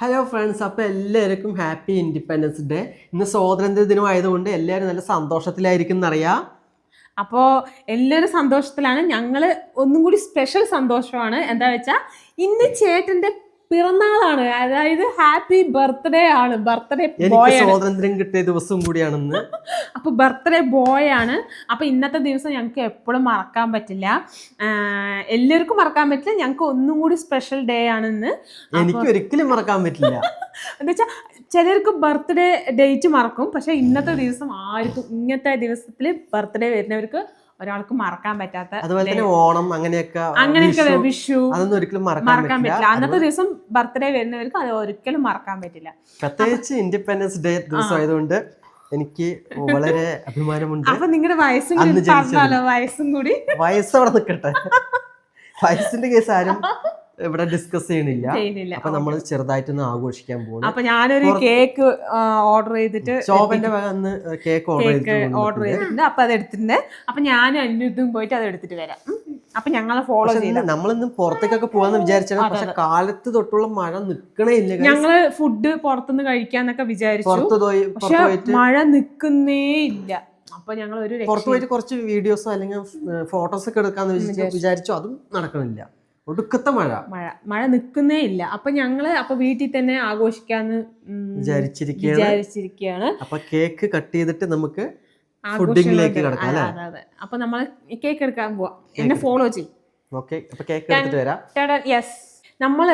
Hello friends അപ്പോൾ എല്ലാവർക്കും happy independence day ഇന്ന് സ്വാതന്ത്ര്യ ദിനം ആയതുകൊണ്ട് എല്ലാവരും നല്ല സന്തോഷത്തിലായിരിക്കും എന്നറിയാം. അപ്പോൾ എല്ലാവരും സന്തോഷത്തിലാണ്. ഞങ്ങൾ ഒന്നും കൂടി സ്പെഷ്യൽ സന്തോഷമാണ്. എന്താ വെച്ചാൽ ഇന്ന് ചേട്ടന്റെ പിറന്നാളാണ്. അതായത് ഹാപ്പി ബർത്ത്ഡേ ആണ്. ബർത്ത്ഡേ ബോയ് സ്വാതന്ത്ര്യം കിട്ടിയ ദിവസം കൂടിയാണെന്ന്. അപ്പൊ ബർത്ത്ഡേ ബോയ് ആണ് അപ്പൊ ഇന്നത്തെ ദിവസം ഞങ്ങൾക്ക് എപ്പോഴും മറക്കാൻ പറ്റില്ല. എല്ലാവർക്കും മറക്കാൻ പറ്റില്ല. ഞങ്ങൾക്ക് ഒന്നും കൂടി സ്പെഷ്യൽ ഡേ ആണെന്ന്. എനിക്ക് ഒരിക്കലും മറക്കാൻ പറ്റില്ല. എന്താ ചിലർക്ക് ബർത്ത്ഡേ ഡേറ്റ് മറക്കും. പക്ഷെ ഇന്നത്തെ ദിവസം ആർക്കും ഇന്നത്തെ ദിവസത്തിൽ ബർത്ത്ഡേ വരുന്നവർക്ക് ഒരാൾക്ക് മറക്കാൻ പറ്റാത്ത അതുപോലെ തന്നെ ഓണം അങ്ങനെയൊക്കെ അങ്ങനെയൊക്കെ വിഷു, അതൊന്നും ഒരിക്കലും മറക്കാൻ പറ്റില്ല. അന്നത്തെ ദിവസം ബർത്ത്ഡേ വരുന്നവർക്ക് അത് ഒരിക്കലും മറക്കാൻ പറ്റില്ല. പ്രത്യേകിച്ച് ഇൻഡിപെൻഡൻസ് ഡേ ദിവസം ആയതുകൊണ്ട് എനിക്ക് വളരെ അഭിമാനമുണ്ട്. അപ്പൊ നിങ്ങളുടെ വയസ്സും വയസ്സും കൂടി. വയസ്സവിടെ നിൽക്കട്ടെ വയസ്സിന്റെ കേസ് ആരും ഇവിടെ ഡിസ്കസ് ചെയ്യണില്ല. ചെയ്യുന്നില്ല അപ്പൊ നമ്മൾ ചെറുതായിട്ടൊന്ന് ആഘോഷിക്കാൻ പോകുന്നു അപ്പൊ ഞാനൊരു കേക്ക് ഓർഡർ ചെയ്തിട്ട് ശോഭന്റെ വന്ന് അന്ന് കേക്ക് ഓർഡർ ഓർഡർ ചെയ്തിട്ടുണ്ട്. അപ്പൊ അത് എടുത്തിട്ടുണ്ട്. അപ്പൊ ഞാനും അന്യതും പോയിട്ട് അത് എടുത്തിട്ട് വരാം. അപ്പൊ ഞങ്ങളെ ഫോളോ ചെയ്യുന്നത് നമ്മളിന്ന് പുറത്തേക്കൊക്കെ പോവാന്ന് വിചാരിച്ചാൽ പക്ഷെ കാലത്ത് തൊട്ടുള്ള മഴ നിക്കണേ ഇല്ല. ഞങ്ങൾ ഫുഡ് പുറത്തുനിന്ന് കഴിക്കാന്നൊക്കെ വിചാരിച്ചു. പക്ഷെ മഴ നിക്കുന്നേ ഇല്ല. അപ്പൊ ഞങ്ങൾ ഒരു പുറത്തു പോയിട്ട് കുറച്ച് വീഡിയോസോ അല്ലെങ്കിൽ ഫോട്ടോസ് ഒക്കെ എടുക്കാന്ന് വിചാരിച്ചു. അതും നടക്കണില്ല. ഒടുക്കത്തെ മഴ. മഴ. മഴ നിൽക്കുന്നേ ഇല്ല. അപ്പൊ ഞങ്ങൾ അപ്പൊ വീട്ടിൽ തന്നെ ആഘോഷിക്കാന്ന് വിചാരിച്ചിരിക്കുകയാണ് വിചാരിച്ചിരിക്കുകയാണ് അപ്പൊ കേക്ക് കട്ട് ചെയ്തിട്ട് നമുക്ക് ഫുഡിങ്ങിലേക്ക് കിടക്കാം അല്ലേ. അപ്പൊ നമ്മൾ കേക്ക് എടുക്കാൻ പോവാം. എന്നെ ഫോളോ ചെയ്യും. ഓക്കെ. അപ്പൊ കേക്ക് എടുത്തിട്ട് വരാം. യെസ് നമ്മൾ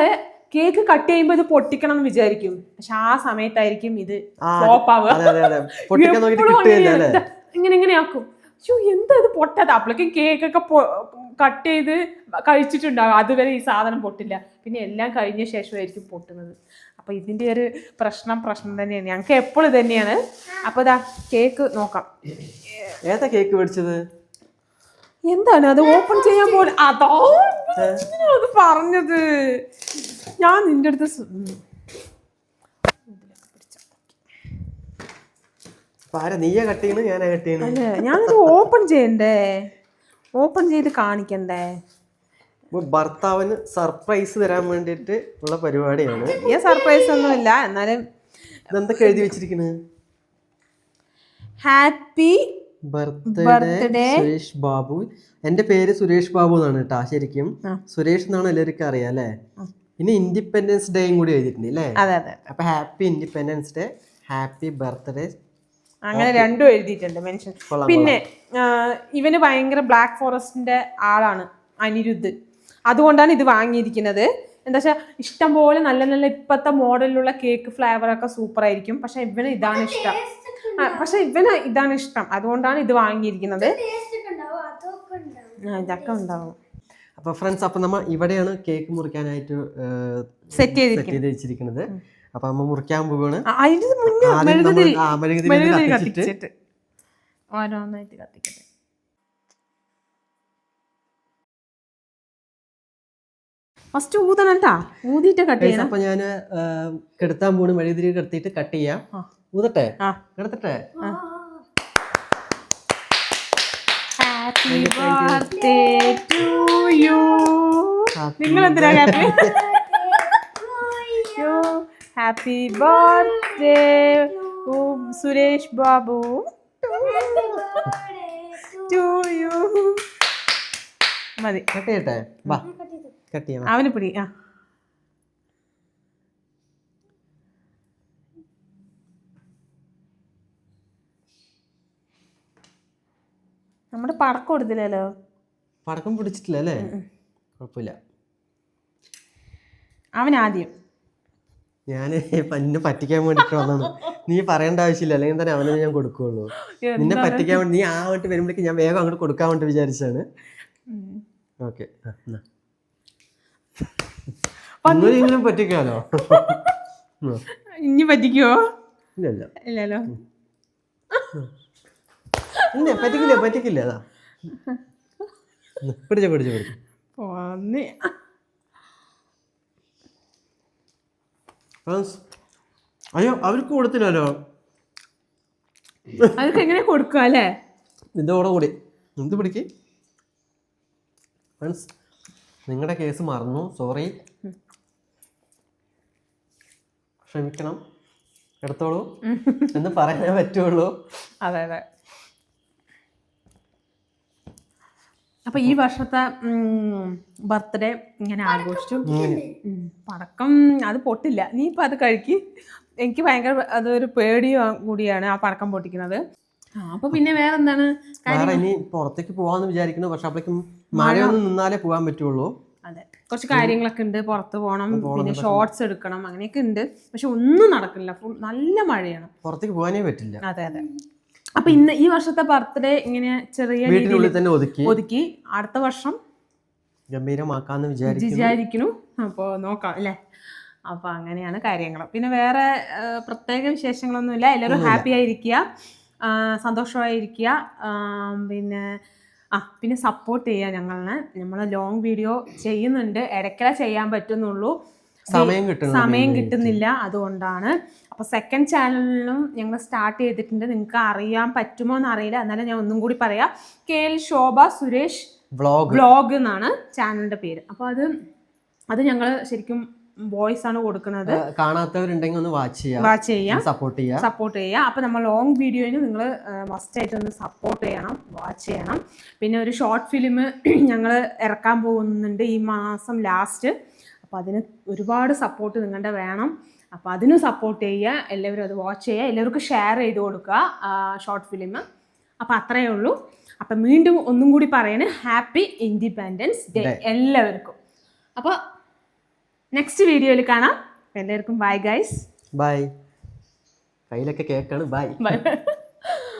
കേക്ക് കട്ട് ചെയ്യുമ്പോൾ ഇത് പൊട്ടിക്കണം എന്ന് വിചാരിക്കും. പക്ഷെ ആ സമയത്തായിരിക്കും ഇത് ഫ്ലോപ്പ് ആവുക. ഇങ്ങനെ ഇങ്ങനെ ആക്കും. അയ്യോ എന്താ ഇത് പൊട്ടത്? അപ്പോഴേക്കും കേക്കൊക്കെ കട്ട് ചെയ്ത് കഴിച്ചിട്ടുണ്ടാകും അതുവരെ ഈ സാധനം പൊട്ടില്ല. പിന്നെ എല്ലാം കഴിഞ്ഞ ശേഷമായിരിക്കും പൊട്ടുന്നത്. അപ്പൊ ഇതിന്റെ ഒരു പ്രശ്നം പ്രശ്നം തന്നെയാണ്. ഞങ്ങൾക്ക് എപ്പോഴും തന്നെയാണ്. അപ്പൊ ഇതാ കേക്ക് നോക്കാം. ഏതാ കേക്ക് മേടിച്ചത്? എന്താണ്? അത് ഓപ്പൺ ചെയ്യാൻ പോലെ അതോ അത് പറഞ്ഞത്? ഞാൻ നിന്റെ അടുത്ത് സ്- ഉം. അപ്പൊ ആരാ നീയാ കട്ട് ചെയ്യണ് ഞാനാ കട്ട് ചെയ്യണ് അല്ല? ഞാനത് ഓപ്പൺ ചെയ്യണ്ടേ? ഓപ്പൺ ചെയ്ത് കാണിക്കണ്ടേ? ഭർത്താവിന് സർപ്രൈസ് തരാൻ വേണ്ടിയിട്ട് ഉള്ള പരിപാടിയാണ്. ഈ സർപ്രൈസ് ഒന്നുമില്ല. എന്നാലും എന്തൊക്കെ എഴുതി വെച്ചിരിക്കണ്? Happy birthday Suresh Babu. എന്റെ പേര് സുരേഷ് ബാബു എന്നാണ് കേട്ടാ ശരിക്കും. സുരേഷ് എന്നാണ് എല്ലാവർക്കും അറിയാം അല്ലേ? ഇനി ഇൻഡിപെൻഡൻസ് ഡേയും കൂടി എഴുതിയിട്ടുണ്ട് അല്ലേ അപ്പൊ happy independence day happy birthday അങ്ങനെ രണ്ടും എഴുതിയിട്ടുണ്ട് മെൻഷൻ പിന്നെ ഇവന് ഭയങ്കര ബ്ലാക്ക് ഫോറസ്റ്റിന്റെ ആളാണ് അനിരുദ്ധ്. അതുകൊണ്ടാണ് ഇത് വാങ്ങിയിരിക്കുന്നത്. എന്താ വെച്ചാൽ ഇഷ്ടം പോലെ നല്ല നല്ല ഇപ്പത്തെ മോഡലിലുള്ള കേക്ക് ഫ്ലേവർ ഒക്കെ സൂപ്പർ ആയിരിക്കും. പക്ഷെ ഇവന് ഇതാണ് ഇഷ്ടം. പക്ഷെ ഇവന് ഇതാണ് ഇഷ്ടം. അതുകൊണ്ടാണ് ഇത് വാങ്ങിയിരിക്കുന്നത്. ആ, ഇതൊക്കെ ഉണ്ടാവും. അപ്പൊ ഫ്രണ്ട്സ് അപ്പൊ നമ്മ ഇവിടെയാണ് കേക്ക് മുറിക്കാനായിട്ട് സെറ്റ് ചെയ്തിരിക്കുന്നത്. സെറ്റ് ചെയ്ത് വെച്ചിരിക്കുന്നത്. അപ്പൊ അമ്മ മുറിക്കാൻ പോവാണ്. അതിന് മുന്നേ മെഴുകുതിരി മെഴുകുതിരി കത്തിച്ചിട്ട് ഓരോന്നായിട്ട് കത്തിക്കട്ടെ. ഫസ്റ്റ് ഊതണം കേട്ടാ ഊതിയിട്ട് കട്ട് ചെയ്യണം. അപ്പൊ ഞാൻ കെടുത്താൻ പോണ് മെഴുകുതിരി കെടുത്തിട്ട് കട്ട് ചെയ്യാം. ആ. ഊതട്ടെ? ആ. കിടത്തട്ടെ? ഹാപ്പി ബർത്ത്ഡേ ടു യു നിങ്ങൾ എന്തിനാ happy happy birthday Suresh Babu to you മതി. കട്ട് ചെയ്യട്ടെ വാ. കട്ട് ചെയ്യാം അവന് പിടി ആ. നമ്മുടെ പടക്കം കൊടുത്തില്ലല്ലോ പടക്കം പിടിച്ചിട്ടില്ല അല്ലേ? കുഴപ്പമില്ല. അവൻ ആദ്യം ഞാൻ എന്നെ പറ്റിക്കാൻ വേണ്ടിട്ട് വന്നു നീ പറയേണ്ട ആവശ്യമില്ല. അല്ലെങ്കിൽ തന്നെ അവനെ ഞാൻ കൊടുക്കുള്ളൂ. നിന്നെ പറ്റിക്കാൻ വേണ്ടി നീ ആ വേണ്ടി വരുമ്പോഴേക്ക് ഞാൻ വേഗം അങ്ങോട്ട് കൊടുക്കാൻ വേണ്ടി വിചാരിച്ചാണ്. ഓക്കെ. ഒന്നും പറ്റിക്കാലോ. ഇനി പറ്റിക്കോ? ഇല്ല ഇല്ല. ഇല്ലല്ലോ. ഇല്ല പറ്റിക്കില്ല പറ്റിക്കില്ല. അതാ. പിടിച്ചോ പിടിച്ചോ പിടിച്ചോ പോന്നി ഫ്രണ്ട്സ്, അയ്യോ അവർക്ക് കൊടുത്തില്ലല്ലോ. അവർക്ക് എങ്ങനെ കൊടുക്കുക അല്ലേ? ഇതോടെ കൂടി എന്ത് പിടിക്ക്? ഫ്രണ്ട്സ് നിങ്ങളുടെ കേസ് മറന്നു. സോറി ക്ഷമിക്കണം. എടുത്തോളൂ. എന്ന് പറയാനേ പറ്റുള്ളൂ. അതെ അതെ. അപ്പൊ ഈ വർഷത്തെ ബർത്ത്ഡേ ഇങ്ങനെ ആഘോഷിച്ചു. പടക്കം അത് പൊട്ടില്ല. നീ ഇപ്പൊ അത് കഴിക്ക്. എനിക്ക് ഭയങ്കര അതൊരു പേടി കൂടിയാണ് ആ പടക്കം പൊട്ടിക്കുന്നത്. അപ്പൊ പിന്നെ വേറെ എന്താണ് വേറെ ഇനി പുറത്തേക്ക് പോവാന്ന് വിചാരിക്കുന്നു. പക്ഷെ അപ്പോഴേക്കും മഴയൊന്നും നിന്നാലേ പോകാൻ പറ്റുള്ളൂ. അതെ. കുറച്ച് കാര്യങ്ങളൊക്കെ ഉണ്ട്. പുറത്ത് പോകണം. പിന്നെ ഷോർട്സ് എടുക്കണം. അങ്ങനെയൊക്കെ ഉണ്ട്. പക്ഷെ ഒന്നും നടക്കില്ല. നല്ല മഴയാണ്. പുറത്തേക്ക് പോകാനേ പറ്റില്ല. അതെ അതെ. അപ്പൊ ഇന്ന് ഈ വർഷത്തെ ബർത്ത്ഡേ ഇങ്ങനെ ചെറിയ രീതിയിൽ തന്നെ ഒതുക്കി. ഒതുക്കി. അടുത്ത വർഷം ഗംഭീരമാക്കാന്ന് വിചാരിക്കുന്നു. വിചാരിക്കുന്നു. അപ്പോൾ നോക്കാം അല്ലേ? അപ്പോൾ അങ്ങനെയാണ് കാര്യങ്ങൾ പിന്നെ വേറെ പ്രത്യേക വിശേഷങ്ങളൊന്നുമില്ല. എല്ലാവരും ഹാപ്പി ആയിരിക്കുക. ആ, സന്തോഷമായിരിക്കുക. ആ, പിന്നെ ആ പിന്നെ സപ്പോർട്ട് ചെയ്യുക ഞങ്ങളെ. നമ്മൾ ലോങ് വീഡിയോ ചെയ്യുന്നുണ്ട്. ഇടയ്ക്കല ചെയ്യാൻ പറ്റുന്നുള്ളൂ. സമയം സമയം കിട്ടുന്നില്ല അതുകൊണ്ടാണ്. അപ്പോൾ സെക്കൻഡ് ചാനലിലും ഞങ്ങൾ സ്റ്റാർട്ട് ചെയ്തിട്ടുണ്ട്. നിങ്ങൾക്ക് അറിയാൻ പറ്റുമോ എന്ന് അറിയില്ല. എന്നാലും ഞാൻ ഒന്നും കൂടി പറയാം. K L Shobha Suresh blog blog എന്നാണ് ചാനലിന്റെ പേര്. അപ്പോൾ അത് അത് ഞങ്ങൾ ശരിക്കും വോയിസ് ആണ് കൊടുക്കുന്നത്. കാണാത്തവരുണ്ടെങ്കിൽ ഒന്ന് വാച്ച് ചെയ്യാം. വാച്ച് ചെയ്യാം. സപ്പോർട്ട് ചെയ്യാം. സപ്പോർട്ട് ചെയ്യാം. അപ്പോൾ നമ്മൾ ലോങ് വീഡിയോയിന് നിങ്ങൾ മസ്റ്റ് ആയിട്ട് ഒന്ന് സപ്പോർട്ട് ചെയ്യണം. വാച്ച് ചെയ്യണം. പിന്നെ ഒരു ഷോർട്ട് ഫിലിം ഞങ്ങൾ ഇറക്കാൻ പോകുന്നുണ്ട് ഈ മാസം ലാസ്റ്റ് അപ്പോൾ അതിന് ഒരുപാട് സപ്പോർട്ട് നിങ്ങളുടെ വേണം. അപ്പോൾ അതിനും സപ്പോർട്ട് ചെയ്യുക. എല്ലാവരും അത് വാച്ച് ചെയ്യുക. എല്ലാവർക്കും ഷെയർ ചെയ്ത് കൊടുക്കുക ഷോർട്ട് ഫിലിം അപ്പോൾ അത്രയേ ഉള്ളൂ. അപ്പം വീണ്ടും ഒന്നും കൂടി പറയണേ ഹാപ്പി ഇൻഡിപെൻഡൻസ് ഡേ എല്ലാവർക്കും. അപ്പോൾ നെക്സ്റ്റ് വീഡിയോയിൽ കാണാം. എല്ലാവർക്കും ബൈ ഗൈസ് ബൈ കയ്യിലൊക്കെ കേക്കാണ്. Bye bye